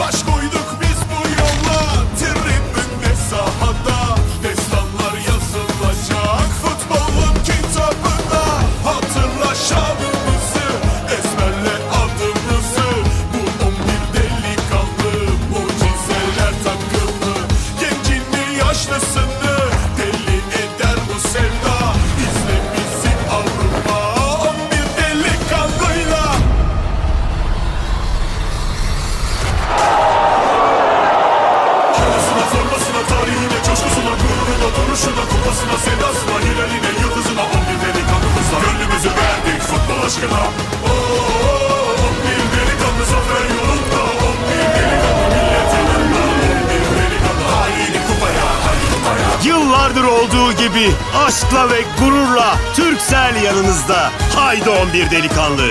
Baş koyduk biz bu yolla. Tribün ve sahada Destanlar yazılacak. Futbolun kitabında Hatırla şanımızı Ezberle adımızı. Bu on bir delikanlı Mucizeler takımı. Gencin yaşlısı Duruşuna, kupasına, sedasına, hilaline, yıldızına, on bir delikanlımızla Gönlümüzü verdik futbol aşkına. Oo, on bir delikanlı zafer yolunda, on bir delikanlı millet yanında, on bir delikanlı haydi kupaya, haydi kupaya. Yıllardır olduğu gibi aşkla ve gururla Türksel yanınızda. Haydi 11 delikanlı.